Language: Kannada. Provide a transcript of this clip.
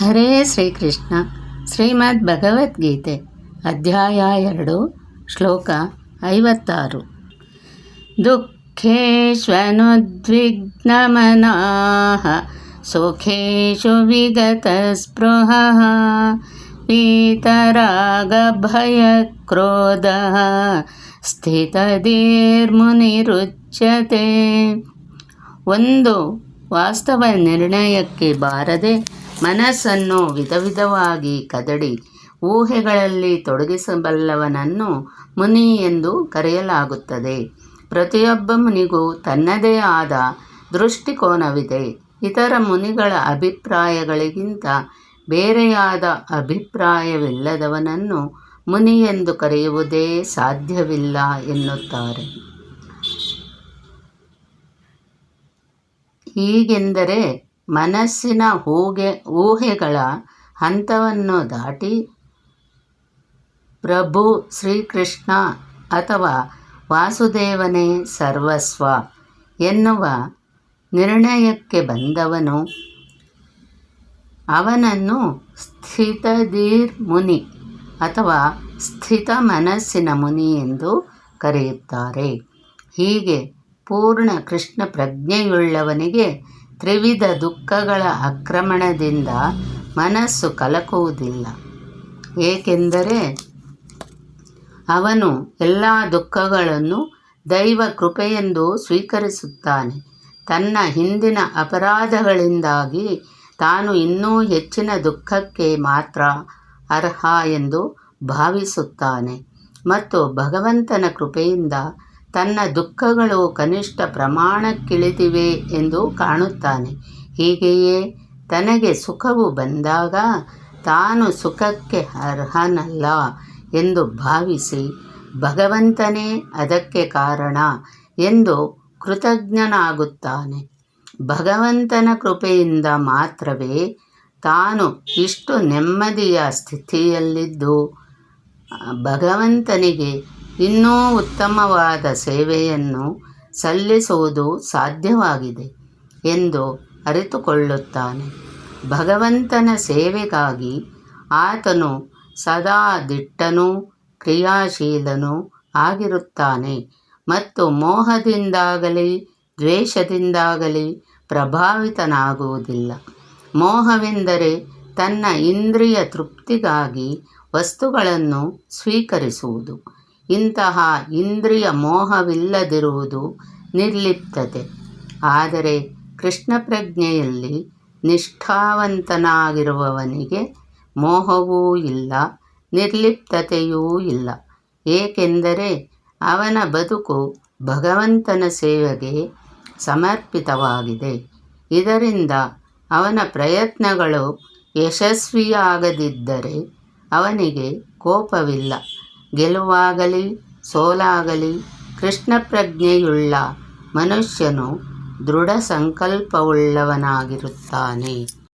ಹರೇ ಶ್ರೀಕೃಷ್ಣ. ಶ್ರೀಮದ್ ಭಗವದ್ಗೀತೆ, ಅಧ್ಯಾಯ ಎರಡು, ಶ್ಲೋಕ ಐವತ್ತಾರು. ದುಃಖೇಶ್ವನುದ್ವಿಗ್ನಮನಾ ಸುಖೇಶು ವಿಗತ ಸ್ಪೃಹ ಪೀತರಾಗಭಯಕ್ರೋಧ ಸ್ಥಿತದೇರ್ಮುನಿರುಚ್ಯತೆ ಒಂದು ವಾಸ್ತವ ನಿರ್ಣಯಕ್ಕೆ ಬಾರದೆ ಮನಸ್ಸನ್ನು ವಿಧ ವಿಧವಾಗಿ ಕದಡಿ, ಊಹೆಗಳಲ್ಲಿ ತೊಡಗಿಸಬಲ್ಲವನನ್ನು ಮುನಿ ಎಂದು ಕರೆಯಲಾಗುತ್ತದೆ. ಪ್ರತಿಯೊಬ್ಬ ಮುನಿಗೂ ತನ್ನದೇ ಆದ ದೃಷ್ಟಿಕೋನವಿದೆ. ಇತರ ಮುನಿಗಳ ಅಭಿಪ್ರಾಯಗಳಿಗಿಂತ ಬೇರೆಯಾದ ಅಭಿಪ್ರಾಯವಿಲ್ಲದವನನ್ನು ಮುನಿ ಎಂದು ಕರೆಯುವುದೇ ಸಾಧ್ಯವಿಲ್ಲ ಎನ್ನುತ್ತಾರೆ. ಹೀಗೆಂದರೆ ಮನಸ್ಸಿನ ಊಹೆ ಊಹೆಗಳ ಹಂತವನ್ನು ದಾಟಿ ಪ್ರಭು ಶ್ರೀಕೃಷ್ಣ ಅಥವಾ ವಾಸುದೇವನೇ ಸರ್ವಸ್ವ ಎನ್ನುವ ನಿರ್ಣಯಕ್ಕೆ ಬಂದವನು. ಅವನನ್ನು ಸ್ಥಿತಧೀರ್ ಮುನಿ ಅಥವಾ ಸ್ಥಿತ ಮನಸ್ಸಿನ ಮುನಿ ಎಂದು ಕರೆಯುತ್ತಾರೆ. ಹೀಗೆ ಪೂರ್ಣ ಕೃಷ್ಣ ಪ್ರಜ್ಞೆಯುಳ್ಳವನಿಗೆ ತ್ರಿವಿಧ ದುಃಖಗಳ ಆಕ್ರಮಣದಿಂದ ಮನಸ್ಸು ಕಲಕುವುದಿಲ್ಲ. ಏಕೆಂದರೆ ಅವನು ಎಲ್ಲ ದುಃಖಗಳನ್ನು ದೈವ ಕೃಪೆಯೆಂದು ಸ್ವೀಕರಿಸುತ್ತಾನೆ. ತನ್ನ ಹಿಂದಿನ ಅಪರಾಧಗಳಿಂದಾಗಿ ತಾನು ಇನ್ನೂ ಹೆಚ್ಚಿನ ದುಃಖಕ್ಕೆ ಮಾತ್ರ ಅರ್ಹ ಎಂದು ಭಾವಿಸುತ್ತಾನೆ ಮತ್ತು ಭಗವಂತನ ಕೃಪೆಯಿಂದ ತನ್ನ ದುಃಖಗಳು ಕನಿಷ್ಠ ಪ್ರಮಾಣಕ್ಕಿಳಿದಿವೆ ಎಂದು ಕಾಣುತ್ತಾನೆ. ಹೀಗೆಯೇ ತನಗೆ ಸುಖವು ಬಂದಾಗ ತಾನು ಸುಖಕ್ಕೆ ಅರ್ಹನಲ್ಲ ಎಂದು ಭಾವಿಸಿ, ಭಗವಂತನೇ ಅದಕ್ಕೆ ಕಾರಣ ಎಂದು ಕೃತಜ್ಞನಾಗುತ್ತಾನೆ. ಭಗವಂತನ ಕೃಪೆಯಿಂದ ಮಾತ್ರವೇ ತಾನು ಇಷ್ಟು ನೆಮ್ಮದಿಯ ಸ್ಥಿತಿಯಲ್ಲಿದ್ದು, ಭಗವಂತನಿಗೆ ಇನ್ನೂ ಉತ್ತಮವಾದ ಸೇವೆಯನ್ನು ಸಲ್ಲಿಸುವುದು ಸಾಧ್ಯವಾಗಿದೆ ಎಂದು ಅರಿತುಕೊಳ್ಳುತ್ತಾನೆ. ಭಗವಂತನ ಸೇವೆಗಾಗಿ ಆತನು ಸದಾ ದಿಟ್ಟನೂ ಕ್ರಿಯಾಶೀಲನೂ ಆಗಿರುತ್ತಾನೆ ಮತ್ತು ಮೋಹದಿಂದಾಗಲಿ, ದ್ವೇಷದಿಂದಾಗಲಿ ಪ್ರಭಾವಿತನಾಗುವುದಿಲ್ಲ. ಮೋಹವೆಂದರೆ ತನ್ನ ಇಂದ್ರಿಯ ತೃಪ್ತಿಗಾಗಿ ವಸ್ತುಗಳನ್ನು ಸ್ವೀಕರಿಸುವುದು. ಇಂತಹ ಇಂದ್ರಿಯ ಮೋಹವಿಲ್ಲದಿರುವುದು ನಿರ್ಲಿಪ್ತತೆ. ಆದರೆ ಕೃಷ್ಣ ಪ್ರಜ್ಞೆಯಲ್ಲಿ ನಿಷ್ಠಾವಂತನಾಗಿರುವವನಿಗೆ ಮೋಹವೂ ಇಲ್ಲ, ನಿರ್ಲಿಪ್ತತೆಯೂ ಇಲ್ಲ. ಏಕೆಂದರೆ ಅವನ ಬದುಕು ಭಗವಂತನ ಸೇವೆಗೆ ಸಮರ್ಪಿತವಾಗಿದೆ. ಇದರಿಂದ ಅವನ ಪ್ರಯತ್ನಗಳು ಯಶಸ್ವಿಯಾಗದಿದ್ದರೆ ಅವನಿಗೆ ಕೋಪವಿಲ್ಲ. ಗೆಲುವಾಗಲಿ ಸೋಲಾಗಲಿ ಕೃಷ್ಣ ಪ್ರಜ್ಞೆಯುಳ್ಳ ಮನುಷ್ಯನು ದೃಢ ಸಂಕಲ್ಪವುಳ್ಳವನಾಗಿರುತ್ತಾನೆ